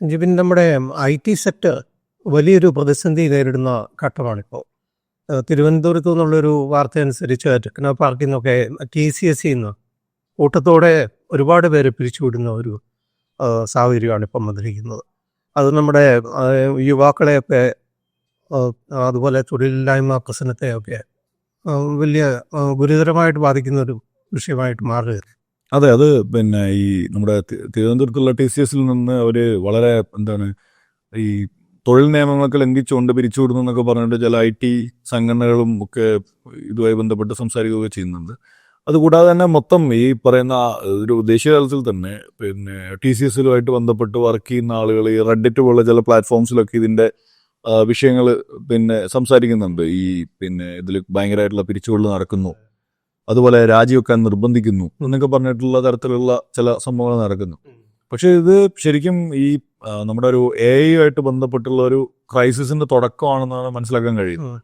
ജിബിൻ നമ്മുടെ I T sector വലിയൊരു പ്രതിസന്ധി നേരിടുന്ന ഘട്ടമാണിപ്പോൾ തിരുവനന്തപുരത്ത് നിന്നുള്ളൊരു വാർത്ത അനുസരിച്ച് ടെക്നോ പാർക്കിൽ നിന്നൊക്കെ ടി സി എസ് സിന്ന് കൂട്ടത്തോടെ ഒരുപാട് പേരെ പിരിച്ചുവിടുന്ന ഒരു സാഹചര്യമാണ് ഇപ്പം വന്നിരിക്കുന്നത്. അത് നമ്മുടെ യുവാക്കളെയൊക്കെ അതുപോലെ തൊഴിലില്ലായ്മ പ്രശ്നത്തെയൊക്കെ വലിയ ഗുരുതരമായിട്ട് ബാധിക്കുന്ന ഒരു വിഷയമായിട്ട് മാറുകയാണ്. അതെ അത് പിന്നെ ഈ നമ്മുടെ തിരുവനന്തപുരത്തുള്ള ടി സി എസിൽ നിന്ന് അവർ വളരെ എന്താണ് ഈ തൊഴിൽ നിയമങ്ങളൊക്കെ ലംഘിച്ചുകൊണ്ട് പിരിച്ചുവിടുന്നു എന്നൊക്കെ പറഞ്ഞിട്ട് ചില ഐ ടി സംഘടനകളും ഒക്കെ ഇതുമായി ബന്ധപ്പെട്ട് സംസാരിക്കുകയൊക്കെ ചെയ്യുന്നുണ്ട്. അതുകൂടാതെ തന്നെ മൊത്തം ഈ പറയുന്ന ഒരു ദേശീയ തലത്തിൽ തന്നെ പിന്നെ ടി സി എസിലുമായിട്ട് ബന്ധപ്പെട്ട് വർക്ക് ചെയ്യുന്ന ആളുകൾ ഈ റെഡിറ്റ് പോലുള്ള ചില പ്ലാറ്റ്ഫോംസിലൊക്കെ ഇതിന്റെ വിഷയങ്ങൾ പിന്നെ സംസാരിക്കുന്നുണ്ട്. ഈ പിന്നെ ഇതിൽ ഭയങ്കരമായിട്ടുള്ള പിരിച്ചുവിടൽ നടക്കുന്നു. അതുപോലെ രാജിവെക്കാൻ നിർബന്ധിക്കുന്നു എന്നൊക്കെ പറഞ്ഞിട്ടുള്ള തരത്തിലുള്ള ചില സംഭവങ്ങൾ നടക്കുന്നു. പക്ഷെ ഇത് ശരിക്കും ഈ നമ്മുടെ ഒരു എ ആയിട്ട് ബന്ധപ്പെട്ടുള്ള ഒരു ക്രൈസിസിന്റെ തുടക്കമാണെന്നാണ് മനസ്സിലാക്കാൻ കഴിയുന്നത്.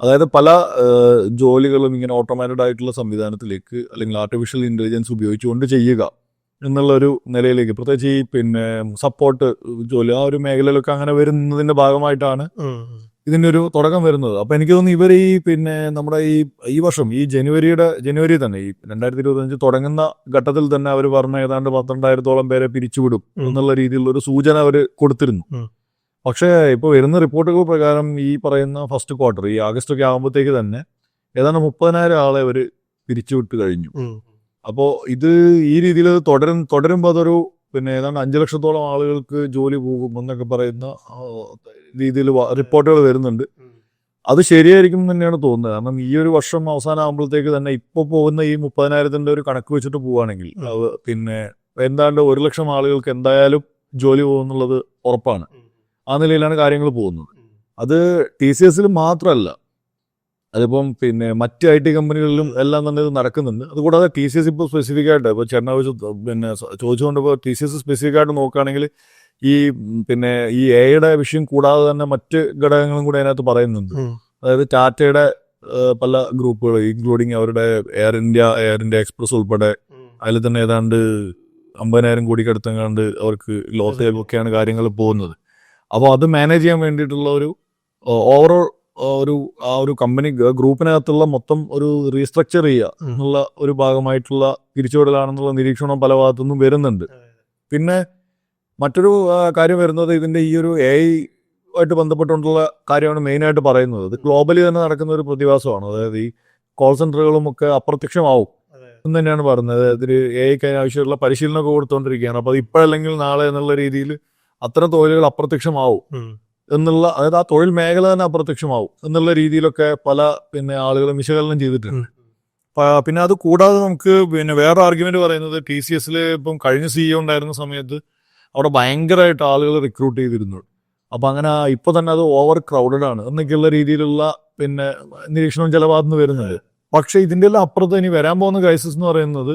അതായത് പല ജോലികളും ഇങ്ങനെ ഓട്ടോമാറ്റഡ് ആയിട്ടുള്ള സംവിധാനത്തിലേക്ക് അല്ലെങ്കിൽ ആർട്ടിഫിഷ്യൽ ഇന്റലിജൻസ് ഉപയോഗിച്ചുകൊണ്ട് ചെയ്യുക എന്നുള്ള ഒരു നിലയിലേക്ക് പ്രത്യേകിച്ച് ഈ പിന്നെ സപ്പോർട്ട് ജോലി ആ ഒരു മേഖലയിലൊക്കെ അങ്ങനെ വരുന്നതിന്റെ ഭാഗമായിട്ടാണ് ഇതിന്റെ ഒരു തുടക്കം വരുന്നത്. അപ്പം എനിക്ക് തോന്നുന്നു ഇവർ ഈ പിന്നെ നമ്മുടെ ഈ ഈ വർഷം ഈ ജനുവരിയുടെ ജനുവരി തന്നെ ഈ രണ്ടായിരത്തി ഇരുപത്തി അഞ്ച് തുടങ്ങുന്ന ഘട്ടത്തിൽ തന്നെ അവർ പറഞ്ഞ ഏതാണ്ട് പന്ത്രണ്ടായിരത്തോളം പേരെ പിരിച്ചുവിടും എന്നുള്ള രീതിയിലുള്ള ഒരു സൂചന അവർ കൊടുത്തിരുന്നു. പക്ഷേ ഇപ്പോൾ വരുന്ന റിപ്പോർട്ടുകൾ പ്രകാരം ഈ പറയുന്ന ഫസ്റ്റ് ക്വാർട്ടർ ഈ ആഗസ്റ്റ് ഒക്കെ ആകുമ്പോഴത്തേക്ക് തന്നെ ഏതാണ്ട് മുപ്പതിനായിരം ആളെ അവർ പിരിച്ചുവിട്ട് കഴിഞ്ഞു. അപ്പോൾ ഇത് ഈ രീതിയിൽ തുടരും തുടരുമ്പോൾ അതൊരു പിന്നെ ഏതാണ്ട് അഞ്ച് ലക്ഷത്തോളം ആളുകൾക്ക് ജോലി പോകും എന്നൊക്കെ പറയുന്ന രീതിയിൽ റിപ്പോർട്ടുകൾ വരുന്നുണ്ട്. അത് ശരിയായിരിക്കും തന്നെയാണ് തോന്നുന്നത്. കാരണം ഈ ഒരു വർഷം അവസാനം ആകുമ്പോഴത്തേക്ക് തന്നെ ഇപ്പൊ പോകുന്ന ഈ മുപ്പതിനായിരത്തിന്റെ ഒരു കണക്ക് വെച്ചിട്ട് പോവുകയാണെങ്കിൽ പിന്നെ എന്താണ്ട് ഒരു ലക്ഷം ആളുകൾക്ക് എന്തായാലും ജോലി പോകുന്നുള്ളത് ഉറപ്പാണ്. ആ നിലയിലാണ് കാര്യങ്ങൾ പോകുന്നത്. അത് ടി സി എസിൽ മാത്രമല്ല അതിപ്പം പിന്നെ മറ്റ് ഐ ടി കമ്പനികളിലും എല്ലാം തന്നെ ഇത് നടക്കുന്നുണ്ട്. അതുകൂടാതെ ടി സി എസ് ഇപ്പോൾ സ്പെസിഫിക് ആയിട്ട് ഇപ്പോൾ ചേട്ടനെ വെച്ച് പിന്നെ ചോദിച്ചുകൊണ്ട് ഇപ്പോൾ ടി സി എസ് സ്പെസിഫിക് ആയിട്ട് നോക്കുകയാണെങ്കിൽ ഈ പിന്നെ ഈ എയുടെ വിഷയം കൂടാതെ തന്നെ മറ്റ് ഘടകങ്ങളും കൂടെ അതിനകത്ത് പറയുന്നുണ്ട്. അതായത് ടാറ്റയുടെ പല ഗ്രൂപ്പുകൾ ഇൻക്ലൂഡിങ് അവരുടെ Air India Air India Express ഉൾപ്പെടെ അതിൽ തന്നെ ഏതാണ്ട് അമ്പതിനായിരം കോടി അടുത്തെങ്ങാണ്ട് അവർക്ക് ലോസ് ഒക്കെയാണ് കാര്യങ്ങൾ പോകുന്നത്. അപ്പോൾ അത് മാനേജ് ചെയ്യാൻ വേണ്ടിയിട്ടുള്ള ഒരു ഓവറോൾ ഒരു ആ ഒരു കമ്പനി ഗ്രൂപ്പിനകത്തുള്ള മൊത്തം ഒരു റീസ്ട്രക്ചർ ചെയ്യുക എന്നുള്ള ഒരു ഭാഗമായിട്ടുള്ള തിരിച്ചുവിടലാണെന്നുള്ള നിരീക്ഷണം പല ഭാഗത്തുനിന്നും വരുന്നുണ്ട്. പിന്നെ മറ്റൊരു കാര്യം വരുന്നത് ഇതിന്റെ ഈ ഒരു എ ഐ ആയിട്ട് ബന്ധപ്പെട്ടുകൊണ്ടുള്ള കാര്യമാണ് മെയിനായിട്ട് പറയുന്നത്. ഇത് ഗ്ലോബലി തന്നെ നടക്കുന്ന ഒരു പ്രതിഭാസമാണ്. അതായത് ഈ കോൾ സെന്ററുകളും ഒക്കെ അപ്രത്യക്ഷമാവും എന്ന് തന്നെയാണ് പറയുന്നത്. അതിന് എ ഐക്ക് ആവശ്യമുള്ള പരിശീലനമൊക്കെ കൊടുത്തുകൊണ്ടിരിക്കുകയാണ് അപ്പോൾ അത് ഇപ്പോഴല്ലെങ്കിൽ നാളെ എന്നുള്ള രീതിയിൽ അത്തരം തൊഴിലുകൾ അപ്രത്യക്ഷമാവും. എന്നുള്ള അതായത് ആ തൊഴിൽ മേഖല തന്നെ അപ്രത്യക്ഷമാവും എന്നുള്ള രീതിയിലൊക്കെ പല പിന്നെ ആളുകളും വിശകലനം ചെയ്തിട്ടുണ്ട്. പിന്നെ അത് കൂടാതെ നമുക്ക് പിന്നെ വേറെ ആർഗ്യുമെന്റ് പറയുന്നത് ടി സി എസിൽ ഇപ്പം കഴിഞ്ഞ സിഇഒ ഉണ്ടായിരുന്ന സമയത്ത് അവിടെ ഭയങ്കരമായിട്ട് ആളുകൾ റിക്രൂട്ട് ചെയ്തിരുന്നു. അപ്പം അങ്ങനെ ഇപ്പം തന്നെ അത് ഓവർ ക്രൗഡഡ് ആണ് എന്നൊക്കെയുള്ള രീതിയിലുള്ള പിന്നെ നിരീക്ഷണം ചില വരുന്നത്. പക്ഷേ ഇതിന്റെ എല്ലാം അപ്പുറത്ത് ഇനി വരാൻ പോകുന്ന ക്രൈസിസ് എന്ന് പറയുന്നത്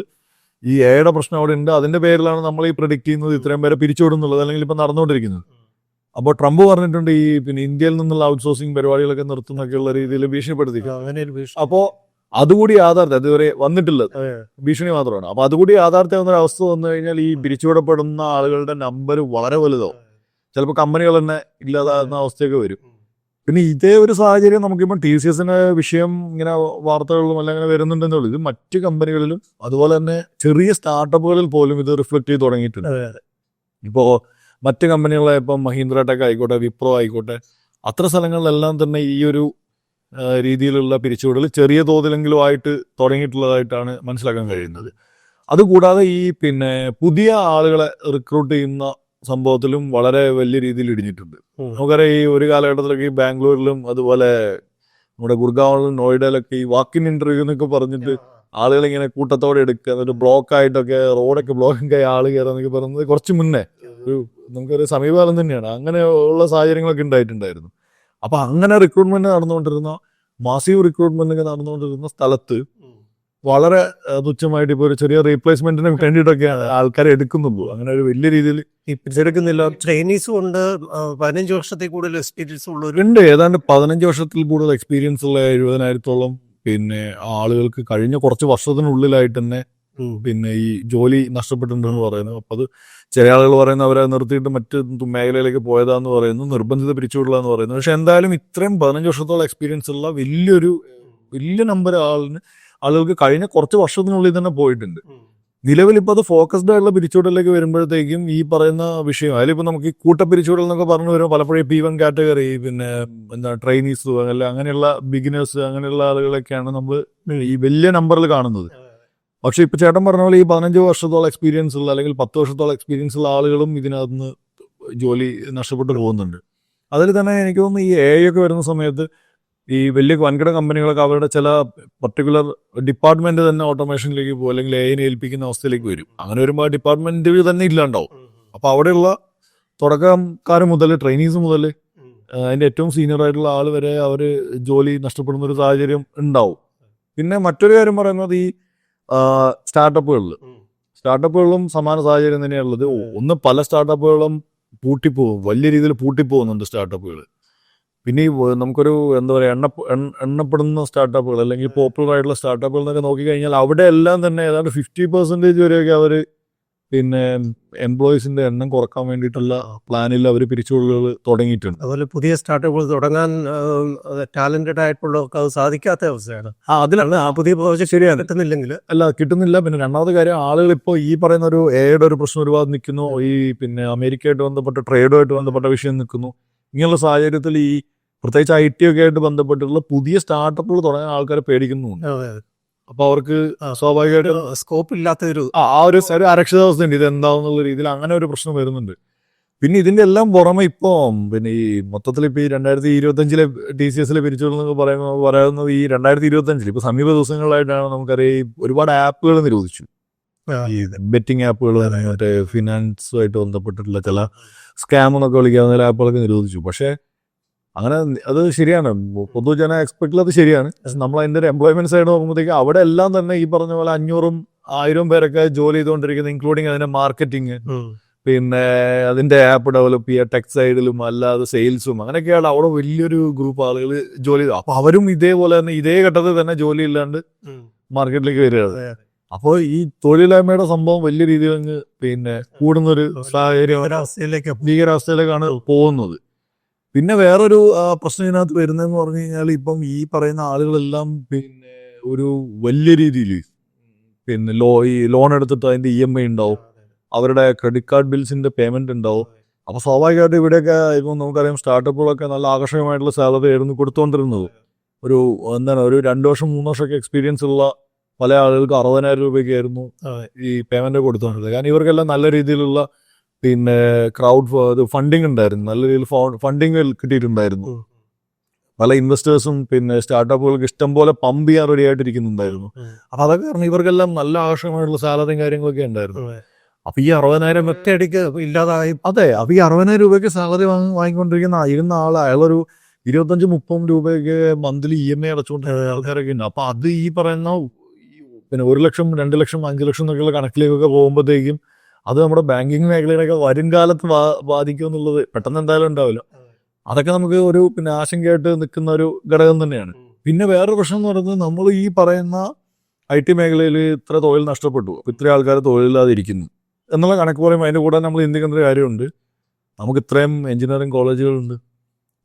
ഈ എയുടെ പ്രശ്നം അവിടെ ഉണ്ട്. അതിന്റെ പേരിലാണ് നമ്മൾ ഈ പ്രൊഡിക്റ്റ് ചെയ്യുന്നത് ഇത്രയും പേരെ പിരിച്ചുവിടുന്നുള്ളത് അല്ലെങ്കിൽ ഇപ്പം നടന്നുകൊണ്ടിരിക്കുന്നത്. അപ്പോൾ ട്രംപ് പറഞ്ഞിട്ടുണ്ട് ഈ പിന്നെ ഇന്ത്യയിൽ നിന്നുള്ള ഔട്ട്സോഴ്സിംഗ് പരിപാടികളൊക്കെ നിർത്തുന്നൊക്കെയുള്ള രീതിയിൽ ഭീഷണിപ്പെടുത്തി. അപ്പോൾ അതുകൂടി യാഥാർത്ഥ്യം അതുവരെ വന്നിട്ടുള്ളത് അതെ. ഭീഷണി മാത്രമാണ്. അപ്പൊ അതുകൂടി യാഥാർത്ഥ്യം ഒരു അവസ്ഥ വന്നു കഴിഞ്ഞാൽ ഈ പിരിച്ചുവിടപ്പെടുന്ന ആളുകളുടെ നമ്പർ വളരെ വലുതോ ചിലപ്പോൾ കമ്പനികൾ തന്നെ ഇല്ലാതാകുന്ന അവസ്ഥയൊക്കെ വരും. പിന്നെ ഇതേ ഒരു സാഹചര്യം നമുക്കിപ്പോൾ ടി സി എസിന്റെ വിഷയം ഇങ്ങനെ വാർത്തകളിലും അല്ല അങ്ങനെ വരുന്നുണ്ടെന്നേ ഉള്ളൂ. ഇത് മറ്റ് കമ്പനികളിലും അതുപോലെ തന്നെ ചെറിയ സ്റ്റാർട്ടപ്പുകളിൽ പോലും ഇത് റിഫ്ലക്ട് ചെയ്ത് തുടങ്ങിയിട്ടുണ്ട്. ഇപ്പോൾ മറ്റ് കമ്പനികളെ ഇപ്പം മഹീന്ദ്ര ടെക് ആയിക്കോട്ടെ വിപ്രോ ആയിക്കോട്ടെ അത്ര സ്ഥലങ്ങളിലെല്ലാം തന്നെ ഈ ഒരു രീതിയിലുള്ള പിരിച്ചുവിടൽ ചെറിയ തോതിലെങ്കിലും ആയിട്ട് തുടങ്ങിയിട്ടുള്ളതായിട്ടാണ് മനസ്സിലാക്കാൻ കഴിയുന്നത്. അതുകൂടാതെ ഈ പിന്നെ പുതിയ ആളുകളെ റിക്രൂട്ട് ചെയ്യുന്ന സംഭവത്തിലും വളരെ വലിയ രീതിയിൽ ഇടിഞ്ഞിട്ടുണ്ട്. നമുക്കറിയാം ഈ ഒരു കാലഘട്ടത്തിലൊക്കെ ഈ ബാംഗ്ലൂരിലും അതുപോലെ നമ്മുടെ ഗുർഗാവിലും നോയിഡയിലൊക്കെ ഈ വാക്കിൻ ഇന്റർവ്യൂ എന്നൊക്കെ പറഞ്ഞിട്ട് ആളുകൾ ഇങ്ങനെ കൂട്ടത്തോടെ എടുക്കുക എന്നിട്ട് ബ്ലോക്ക് ആയിട്ടൊക്കെ റോഡൊക്കെ ബ്ലോക്ക് ആയി ആൾ കയറുക എന്നൊക്കെ പറയുന്നത് കുറച്ച് മുന്നേ. ഒരു നമുക്കൊരു സമീപകാലം തന്നെയാണ്. അങ്ങനെ ഉള്ള സാഹചര്യങ്ങളൊക്കെ ഉണ്ടായിട്ടുണ്ടായിരുന്നു. അപ്പൊ അങ്ങനെ റിക്രൂട്ട്മെന്റ് നടന്നുകൊണ്ടിരുന്ന മാസീവ് റിക്രൂട്ട്മെന്റ് ഒക്കെ നടന്നുകൊണ്ടിരുന്ന സ്ഥലത്ത് വളരെ തുച്ഛമായിട്ട് ഇപ്പോൾ ഒരു ചെറിയ റീപ്ലേസ്മെന്റിന് വേണ്ടിയിട്ടൊക്കെയാണ് ആൾക്കാരെ എടുക്കുന്നുള്ളൂ. അങ്ങനെ ഒരു വലിയ രീതിയിൽ എടുക്കുന്നില്ല ട്രെയിനീസും ഉണ്ട് പതിനഞ്ച് വർഷത്തിൽ കൂടുതൽ എക്സ്പീരിയൻസ് ഉള്ളവരുണ്ട് ഏതാണ്ട് പതിനഞ്ച് വർഷത്തിൽ കൂടുതൽ എക്സ്പീരിയൻസ് ഉള്ള എഴുപതിനായിരത്തോളം പിന്നെ ആളുകൾക്ക് കഴിഞ്ഞ കുറച്ച് വർഷത്തിനുള്ളിലായിട്ട് തന്നെ പിന്നെ ഈ ജോലി നഷ്ടപ്പെട്ടിട്ടുണ്ടെന്ന് പറയുന്നു. അപ്പൊ അത് ചില ആളുകൾ പറയുന്നത് അവരെ നിർത്തിയിട്ട് മറ്റ് മേഖലയിലേക്ക് പോയതാന്ന് പറയുന്നു നിർബന്ധിത പിരിച്ചുവിടുക എന്ന് പറയുന്നു. പക്ഷെ എന്തായാലും ഇത്രയും പതിനഞ്ച് വർഷത്തോളം എക്സ്പീരിയൻസ് ഉള്ള വലിയൊരു വലിയ നമ്പർ ആളിന് ആളുകൾക്ക് കഴിഞ്ഞ കുറച്ച് വർഷത്തിനുള്ളിൽ തന്നെ പോയിട്ടുണ്ട്. നിലവിൽ ഇപ്പോൾ അത് ഫോക്കസ്ഡ് ആയിട്ടുള്ള പിരിച്ചുവിടലിലേക്ക് വരുമ്പോഴത്തേക്കും ഈ പറയുന്ന വിഷയം അതിലിപ്പോൾ നമുക്ക് ഈ കൂട്ട പിരിച്ചുവിടൽ എന്നൊക്കെ പറഞ്ഞു വരുമ്പോൾ പലപ്പോഴും പി വൺ കാറ്റഗറി പിന്നെ എന്താ ട്രെയിനീസ് അല്ല അങ്ങനെയുള്ള ബിഗിനേഴ്സ് അങ്ങനെയുള്ള ആളുകളൊക്കെയാണ് നമ്മൾ ഈ വലിയ നമ്പറിൽ കാണുന്നത്. പക്ഷേ ഇപ്പോൾ ചേട്ടൻ പറഞ്ഞ പോലെ ഈ പതിനഞ്ച് വർഷത്തോളം എക്സ്പീരിയൻസ് ഉള്ള അല്ലെങ്കിൽ പത്ത് വർഷത്തോളം എക്സ്പീരിയൻസ് ഉള്ള ആളുകളും ഇതിനകത്ത് നിന്ന് ജോലി നഷ്ടപ്പെട്ടു പോകുന്നുണ്ട്. അതിൽ തന്നെ എനിക്ക് തോന്നുന്നു ഈ എ ഒക്കെ വരുന്ന സമയത്ത് ഈ വലിയ വൻകിട കമ്പനികളൊക്കെ അവരുടെ ചില പർട്ടിക്കുലർ ഡിപ്പാർട്ട്മെന്റ് തന്നെ ഓട്ടോമേഷനിലേക്ക് പോകും അല്ലെങ്കിൽ എഐനെ ഏൽപ്പിക്കുന്ന അവസ്ഥയിലേക്ക് വരും. അങ്ങനെ വരുമ്പോൾ ആ ഡിപ്പാർട്ട്മെന്റ് തന്നെ ഇല്ലാണ്ടാവും. അപ്പൊ അവിടെയുള്ള തുടക്കക്കാർ മുതൽ ട്രെയിനീസ് മുതൽ അതിന്റെ ഏറ്റവും സീനിയർ ആയിട്ടുള്ള ആൾ വരെ അവർ ജോലി നഷ്ടപ്പെടുന്ന ഒരു സാഹചര്യം ഉണ്ടാവും. പിന്നെ മറ്റൊരു കാര്യം പറയുന്നത് ഈ സ്റ്റാർട്ടപ്പുകളിൽ സ്റ്റാർട്ടപ്പുകളിലും സമാന സാഹചര്യം തന്നെയാണുള്ളത്. ഒന്ന് പല സ്റ്റാർട്ടപ്പുകളും പൂട്ടിപ്പോകും വലിയ രീതിയിൽ പൂട്ടിപ്പോകുന്നുണ്ട് സ്റ്റാർട്ടപ്പുകൾ പിന്നെ ഈ നമുക്കൊരു എന്താ പറയുക എണ്ണ എണ്ണ- എണ്ണപ്പെടുന്ന സ്റ്റാർട്ടപ്പുകൾ അല്ലെങ്കിൽ പോപ്പുലർ ആയിട്ടുള്ള സ്റ്റാർട്ടപ്പുകൾ എന്നൊക്കെ നോക്കിക്കഴിഞ്ഞാൽ അവിടെ എല്ലാം തന്നെ ഏതാണ്ട് ഫിഫ്റ്റി പെർസെന്റേജ് വരെയൊക്കെ അവർ പിന്നെ എംപ്ലോയീസിന്റെ എണ്ണം കുറയ്ക്കാൻ വേണ്ടിയിട്ടുള്ള പ്ലാനിൽ അവർ പിരിച്ചുകൊള്ളുകൾ തുടങ്ങിയിട്ടുണ്ട്. അതുപോലെ പുതിയ സ്റ്റാർട്ടപ്പുകൾ തുടങ്ങാൻ ടാലന്റഡ് ആയിട്ടുള്ളവർക്ക് അത് സാധിക്കാത്ത അവസ്ഥയാണ്. ആ അതിലാണ് ആ പുതിയ പ്രോജക്ട് ശരിയാണ്. കിട്ടുന്നില്ലെങ്കിൽ. അല്ല കിട്ടുന്നില്ല. പിന്നെ രണ്ടാമത്തെ കാര്യം ആളുകൾ ഇപ്പോൾ ഈ പറയുന്ന ഒരു എയുടെ ഒരു പ്രശ്നം ഒരുപാട് നിൽക്കുന്നു. ഈ പിന്നെ അമേരിക്കയായിട്ട് ബന്ധപ്പെട്ട ട്രേഡുമായിട്ട് ബന്ധപ്പെട്ട വിഷയം നിൽക്കുന്നു. ഇങ്ങനെയുള്ള സാഹചര്യത്തിൽ ഈ പ്രത്യേകിച്ച് ഐ ടി ഒക്കെ ആയിട്ട് ബന്ധപ്പെട്ടുള്ള പുതിയ സ്റ്റാർട്ടപ്പുകൾ തുടങ്ങാൻ ആൾക്കാരെ പേടിക്കുന്നുണ്ട്. അപ്പൊ അവർക്ക് സ്വാഭാവികമായിട്ടും സ്കോപ്പ് ഇല്ലാത്തൊരു ആ ഒരു ഒരു അരക്ഷിതാവസ്ഥ ഉണ്ട്. ഇത് എന്താണെന്നുള്ള രീതിയിൽ അങ്ങനെ ഒരു പ്രശ്നം വരുന്നുണ്ട്. പിന്നെ ഇതിന്റെ എല്ലാം പുറമെ ഇപ്പോ പിന്നെ ഈ മൊത്തത്തിൽ ഇപ്പൊ ഈ രണ്ടായിരത്തി ഇരുപത്തി അഞ്ചിലെ ടി സി എസിലെ പിരിച്ചുവിടുന്നൊക്കെ പറയുമ്പോൾ പറയുന്നത് ഈ രണ്ടായിരത്തി ഇരുപത്തി അഞ്ചിൽ ഇപ്പൊ സമീപ ദിവസങ്ങളിലായിട്ടാണ് നമുക്കറിയാം ഈ ഒരുപാട് ആപ്പുകൾ നിരോധിച്ചു. ഈ ബെറ്റിംഗ് ആപ്പുകൾ മറ്റേ ഫിനാൻസുമായിട്ട് ബന്ധപ്പെട്ടിട്ടുള്ള ചില സ്കാം എന്നൊക്കെ വിളിക്കാവുന്ന ആപ്പുകളൊക്കെ നിരോധിച്ചു. പക്ഷേ അങ്ങനെ അത് ശരിയാണ്. പൊതുജന എക്സ്പെക്റ്റിൽ അത് ശരിയാണ്. നമ്മൾ അതിന്റെ ഒരു എംപ്ലോയ്മെന്റ് സൈഡ് നോക്കുമ്പോഴത്തേക്ക് അവിടെ എല്ലാം തന്നെ ഈ പറഞ്ഞ പോലെ അഞ്ഞൂറും ആയിരവും പേരൊക്കെ ജോലി ചെയ്തുകൊണ്ടിരിക്കുന്നത് ഇൻക്ലൂഡിങ് അതിന്റെ മാർക്കറ്റിംഗ് പിന്നെ അതിന്റെ ആപ്പ് ഡെവലപ്പ് ചെയ്യുക ടെക് സൈഡിലും അല്ലാതെ സെയിൽസും അങ്ങനെയൊക്കെയാണ് അവിടെ വലിയൊരു ഗ്രൂപ്പ് ആളുകൾ ജോലി ചെയ്തു അപ്പൊ അവരും ഇതേപോലെ തന്നെ ഇതേ ഘട്ടത്തിൽ തന്നെ ജോലി ഇല്ലാണ്ട് മാർക്കറ്റിലേക്ക് വരികയാണ് അപ്പോൾ ഈ തൊഴിലില്ലായ്മയുടെ സംഭവം വലിയ രീതിയിൽ അങ്ങ് പിന്നെ കൂടുന്നൊരു സാഹചര്യം ഭീകരാവസ്ഥയിലേക്കാണ് പോകുന്നത്. പിന്നെ വേറൊരു പ്രശ്നം ഇതിനകത്ത് വരുന്നതെന്ന് പറഞ്ഞു കഴിഞ്ഞാൽ ഇപ്പം ഈ പറയുന്ന ആളുകളെല്ലാം പിന്നെ ഒരു വലിയ രീതിയിൽ പിന്നെ ലോ ഈ ലോൺ എടുത്തിട്ട് അതിന്റെ ഇ എം ഐ ഉണ്ടാവും. അവരുടെ ക്രെഡിറ്റ് കാർഡ് ബിൽസിന്റെ പേയ്മെന്റ് ഉണ്ടാവും. അപ്പോൾ സ്വാഭാവികമായിട്ടും ഇവിടെയൊക്കെ ഇപ്പം നമുക്കറിയാം സ്റ്റാർട്ടപ്പുകളൊക്കെ നല്ല ആകർഷകമായിട്ടുള്ള സാലറി ആയിരുന്നു കൊടുത്തുകൊണ്ടിരുന്നത്. ഒരു എന്താണ് ഒരു രണ്ട് വർഷം മൂന്ന് വർഷമൊക്കെ എക്സ്പീരിയൻസ് ഉള്ള പല ആളുകൾക്ക് അറുപതിനായിരം രൂപയ്ക്കായിരുന്നു ആയിരുന്നു ഈ പേയ്മെന്റ് കൊടുത്തുകൊണ്ടിരുന്നത്. കാരണം ഇവർക്കെല്ലാം നല്ല രീതിയിലുള്ള പിന്നെ ക്രൗഡ് ഫണ്ടിങ് ഉണ്ടായിരുന്നു. നല്ല രീതിയിൽ ഫണ്ടിങ് കിട്ടിയിട്ടുണ്ടായിരുന്നു. പല ഇൻവെസ്റ്റേഴ്സും പിന്നെ സ്റ്റാർട്ടപ്പുകൾക്ക് ഇഷ്ടം പോലെ പമ്പ് ചെയ്യാൻ റെഡി ആയിട്ടിരിക്കുന്നുണ്ടായിരുന്നു. അപ്പൊ അതൊക്കെ കാരണം ഇവർക്കെല്ലാം നല്ല ആകർഷകമായിട്ടുള്ള സാലറിയും കാര്യങ്ങളൊക്കെ ഉണ്ടായിരുന്നു. അപ്പൊ ഈ അറുപതിനായിരം ഒറ്റയടിക്ക് ഇല്ലാതായി അതെ അപ്പൊ ഈ അറുപതിനായിരം രൂപയ്ക്ക് സാലറി വാങ്ങി വാങ്ങിക്കൊണ്ടിരിക്കുന്ന ഇരുന്ന ആൾ അയാളൊരു ഇരുപത്തഞ്ച് മുപ്പതും രൂപയ്ക്ക് മന്ത്ലി ഇ എം ഐ അടച്ചുകൊണ്ട് ആൾക്കാരൊക്കെ ഉണ്ട്. അപ്പൊ അത് ഈ പറയുന്ന പിന്നെ ഒരു ലക്ഷം രണ്ട് ലക്ഷം അഞ്ച് ലക്ഷം എന്നൊക്കെയുള്ള കണക്കിലേക്കൊക്കെ പോകുമ്പോഴത്തേക്കും അത് നമ്മുടെ ബാങ്കിങ് മേഖലയിലൊക്കെ വരും കാലത്ത് ബാ- ബാധിക്കും എന്നുള്ളത് പെട്ടെന്ന് എന്തായാലും ഉണ്ടാവില്ല. അതൊക്കെ നമുക്ക് ഒരു പിന്നെ ആശങ്കയായിട്ട് നിൽക്കുന്ന ഒരു ഘടകം തന്നെയാണ്. പിന്നെ വേറൊരു പ്രശ്നം എന്ന് പറയുന്നത് നമ്മൾ ഈ പറയുന്ന ഐ ടി മേഖലയിൽ ഇത്ര തൊഴിൽ നഷ്ടപ്പെട്ടു. അപ്പൊ ഇത്രയും ആൾക്കാർ തൊഴിലില്ലാതെ ഇരിക്കുന്നു എന്നുള്ള കണക്ക് പറയുമ്പോൾ അതിന്റെ കൂടെ നമ്മൾ ചിന്തിക്കേണ്ട ഒരു കാര്യമുണ്ട്. നമുക്ക് ഇത്രയും എഞ്ചിനീയറിംഗ് കോളേജുകളുണ്ട്.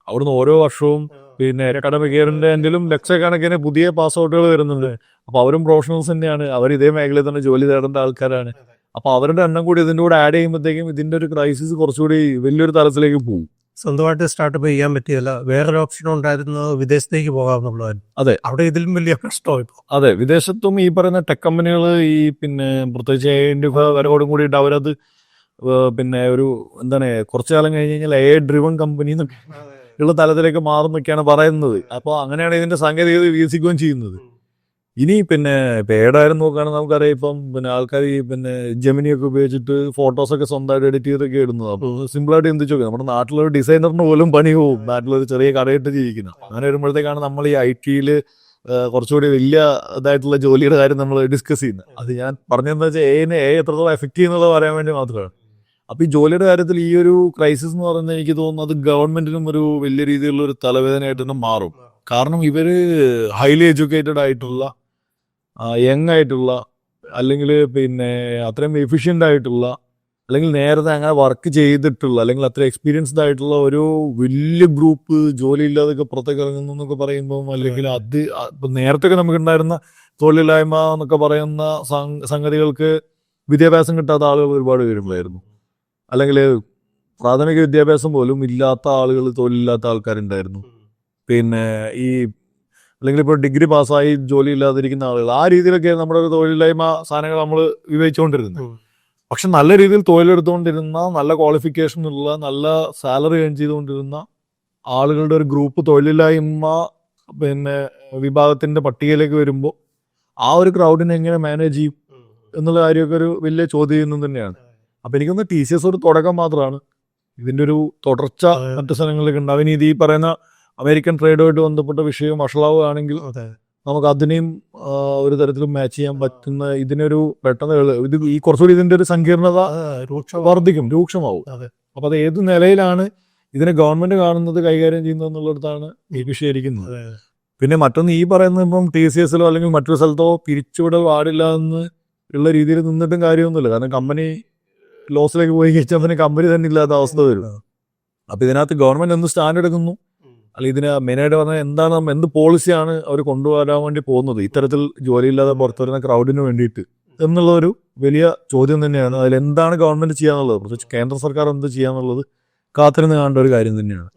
അവിടുന്ന് ഓരോ വർഷവും പിന്നെ അക്കാഡമിക് ഇയറിന്റെ എന്തെങ്കിലും ലക്ഷക്കണക്കിന് പുതിയ പാസ് ഔട്ടുകൾ വരുന്നുണ്ട്. അപ്പോൾ അവരും പ്രൊഫഷണൽസ് തന്നെയാണ്. അവർ ഇതേ മേഖലയിൽ തന്നെ ജോലി തേടേണ്ട ആൾക്കാരാണ്. അപ്പൊ അവരുടെ എണ്ണം കൂടി ഇതിന്റെ കൂടെ ആഡ് ചെയ്യുമ്പോഴത്തേക്കും ഇതിന്റെ ഒരു ക്രൈസിസ് കുറച്ചുകൂടി വലിയൊരു തലത്തിലേക്ക് പോകും. സ്വന്തമായിട്ട് സ്റ്റാർട്ടപ്പ് ചെയ്യാൻ പറ്റിയല്ല. വേറൊരു ഓപ്ഷൻ ഉണ്ടായിരുന്നത് വിദേശത്തേക്ക് പോകാമെന്നുള്ളതായിരുന്നു. അതെ. അവിടെ ഇതിലും വലിയ കഷ്ടം ഇപ്പൊ അതെ വിദേശത്തും ഈ പറയുന്ന ടെക് കമ്പനികൾ ഈ പിന്നെ പ്രത്യേകിച്ച് എന്റെ വരവോടും കൂടിയിട്ട് അവരത് പിന്നെ ഒരു എന്താണ് കുറച്ചു കാലം കഴിഞ്ഞ് കഴിഞ്ഞാൽ എ ഡ്രിവൺ കമ്പനി ഉള്ള തലത്തിലേക്ക് മാറുന്നൊക്കെയാണ് പറയുന്നത്. അപ്പോൾ അങ്ങനെയാണ് ഇതിന്റെ സാങ്കേതികത വികസിക്കുകയും ചെയ്യുന്നത്. ഇനി പിന്നെ ഏടായാലും നോക്കുകയാണെങ്കിൽ നമുക്കറിയാം. ഇപ്പം പിന്നെ ആൾക്കാർ ഈ പിന്നെ ജെമിനിയൊക്കെ ഉപയോഗിച്ചിട്ട് ഫോട്ടോസൊക്കെ സ്വന്തമായിട്ട് എഡിറ്റ് ചെയ്തൊക്കെ ഇടുന്നത്. അപ്പോൾ സിമ്പിളായിട്ട് ചിന്തിച്ചു നോക്കുക നമ്മുടെ നാട്ടിലൊരു ഡിസൈനറിന് പോലും പണി പോവും. നാട്ടിലൊരു ചെറിയ കടയിട്ട് ജീവിക്കുന്നത് അങ്ങനെ വരുമ്പോഴത്തേക്കാണ് നമ്മൾ ഈ ഐ ടിയിൽ കുറച്ചുകൂടി വലിയ ഇതായിട്ടുള്ള ജോലിയുടെ കാര്യം നമ്മൾ ഡിസ്കസ് ചെയ്യുന്നത്. അത് ഞാൻ പറഞ്ഞതെന്ന് വെച്ചാൽ എനെ എ എത്രത്തോളം എഫക്ട് ചെയ്യുന്നുള്ളത് പറയാൻ വേണ്ടി മാത്രമാണ്. അപ്പോൾ ഈ ജോലിയുടെ കാര്യത്തിൽ ഈ ഒരു ക്രൈസിസ് എന്ന് പറയുന്നത് എനിക്ക് തോന്നുന്നത് ഗവൺമെന്റിനും ഒരു വലിയ രീതിയിലുള്ള ഒരു തലവേദനയായിട്ട് തന്നെ മാറും. കാരണം ഇവർ ഹൈലി എഡ്യൂക്കേറ്റഡ് ആയിട്ടുള്ള യങ് ആയിട്ടുള്ള അല്ലെങ്കിൽ പിന്നെ അത്രയും എഫിഷ്യന്റ് ആയിട്ടുള്ള അല്ലെങ്കിൽ നേരത്തെ അങ്ങനെ വർക്ക് ചെയ്തിട്ടുള്ള അല്ലെങ്കിൽ അത്ര എക്സ്പീരിയൻസ്ഡ് ആയിട്ടുള്ള ഒരു വലിയ ഗ്രൂപ്പ് ജോലി ഇല്ലാതൊക്കെ പുറത്തേക്ക് ഇറങ്ങുന്നു എന്നൊക്കെ പറയുമ്പോൾ അല്ലെങ്കിൽ അത് നേരത്തെ ഒക്കെ നമുക്ക് ഉണ്ടായിരുന്ന തൊഴിലില്ലായ്മ എന്നൊക്കെ പറയുന്ന സംഗതികൾക്ക് വിദ്യാഭ്യാസം കിട്ടാത്ത ആളുകൾ ഒരുപാട് വരുമ്പോഴായിരുന്നു അല്ലെങ്കിൽ പ്രാഥമിക വിദ്യാഭ്യാസം പോലും ഇല്ലാത്ത ആളുകൾ തൊഴിലില്ലാത്ത ആൾക്കാരുണ്ടായിരുന്നു. പിന്നെ ഈ അല്ലെങ്കിൽ ഇപ്പോൾ ഡിഗ്രി പാസ്സായി ജോലി ഇല്ലാതിരിക്കുന്ന ആളുകൾ ആ രീതിയിലൊക്കെ നമ്മുടെ ഒരു തൊഴിലില്ലായ്മ സാധനങ്ങൾ നമ്മൾ വിവേചിച്ചുകൊണ്ടിരുന്നത് പക്ഷെ നല്ല രീതിയിൽ തൊഴിലെടുത്തുകൊണ്ടിരുന്ന നല്ല ക്വാളിഫിക്കേഷൻ ഉള്ള നല്ല സാലറി ഏൺ ചെയ്തുകൊണ്ടിരുന്ന ആളുകളുടെ ഒരു ഗ്രൂപ്പ് തൊഴിലില്ലായ്മ പിന്നെ വിഭാഗത്തിന്റെ പട്ടികയിലേക്ക് വരുമ്പോൾ ആ ഒരു ക്രൗഡിനെ എങ്ങനെ മാനേജ് ചെയ്യും എന്നുള്ള കാര്യമൊക്കെ ഒരു വലിയ ചോദ്യം തന്നെയാണ്. അപ്പൊ എനിക്കൊന്ന് ടി സി എസ് ഒരു തുടക്കം മാത്രമാണ്. ഇതിന്റെ ഒരു തുടർച്ച. മറ്റു സ്ഥലങ്ങളിലേക്ക് ഉണ്ട്. അവനീതി ഇത് ഈ പറയുന്ന അമേരിക്കൻ ട്രേഡുമായിട്ട് ബന്ധപ്പെട്ട വിഷയം വഷളാവുകയാണെങ്കിൽ നമുക്ക് അതിനെയും ഒരു തരത്തിലും മാച്ച് ചെയ്യാൻ പറ്റുന്ന ഇതിനൊരു പെട്ടെന്ന് ഇത് ഈ കുറച്ചുകൂടി ഇതിന്റെ ഒരു സങ്കീർണത രൂക്ഷ വർദ്ധിക്കും രൂക്ഷമാവും. അപ്പൊ അത് ഏത് നിലയിലാണ് ഇതിനെ ഗവൺമെന്റ് കാണുന്നത് കൈകാര്യം ചെയ്യുന്നത് എന്നുള്ളിടത്താണ് ഈ വിഷയം ഇരിക്കുന്നത് പിന്നെ മറ്റൊന്ന് ഈ പറയുന്ന ഇപ്പം ടി സി എസിലോ അല്ലെങ്കിൽ മറ്റൊരു സ്ഥലത്തോ പിരിച്ചുവിടൽ പാടില്ല എന്ന് ഉള്ള രീതിയിൽ നിന്നിട്ടും കാര്യമൊന്നുമില്ല. കാരണം കമ്പനി ലോസിലേക്ക് പോയി കഴിച്ചാൽ പിന്നെ കമ്പനി തന്നെ ഇല്ലാത്ത അവസ്ഥ വരും. അപ്പൊ ഇതിനകത്ത് ഗവൺമെന്റ് എന്ത് സ്റ്റാൻഡ് എടുക്കുന്നു? അല്ല ഇതിന് മെയിനായിട്ട് പറഞ്ഞാൽ എന്താണ് എന്ത് പോളിസിയാണ് അവർ കൊണ്ടുവരാൻ വേണ്ടി പോകുന്നത്? ഇത്തരത്തിൽ ജോലിയില്ലാതെ പുറത്തു വരുന്ന ക്രൗഡിന് വേണ്ടിയിട്ട് എന്നുള്ള ഒരു വലിയ ചോദ്യം തന്നെയാണ്. അതിൽ എന്താണ് ഗവൺമെന്റ് ചെയ്യാന്നുള്ളത് പ്രത്യേകിച്ച് കേന്ദ്ര സർക്കാർ എന്ത് ചെയ്യാന്നുള്ളത് കാത്തിരുന്ന് കാണേണ്ട ഒരു കാര്യം തന്നെയാണ്.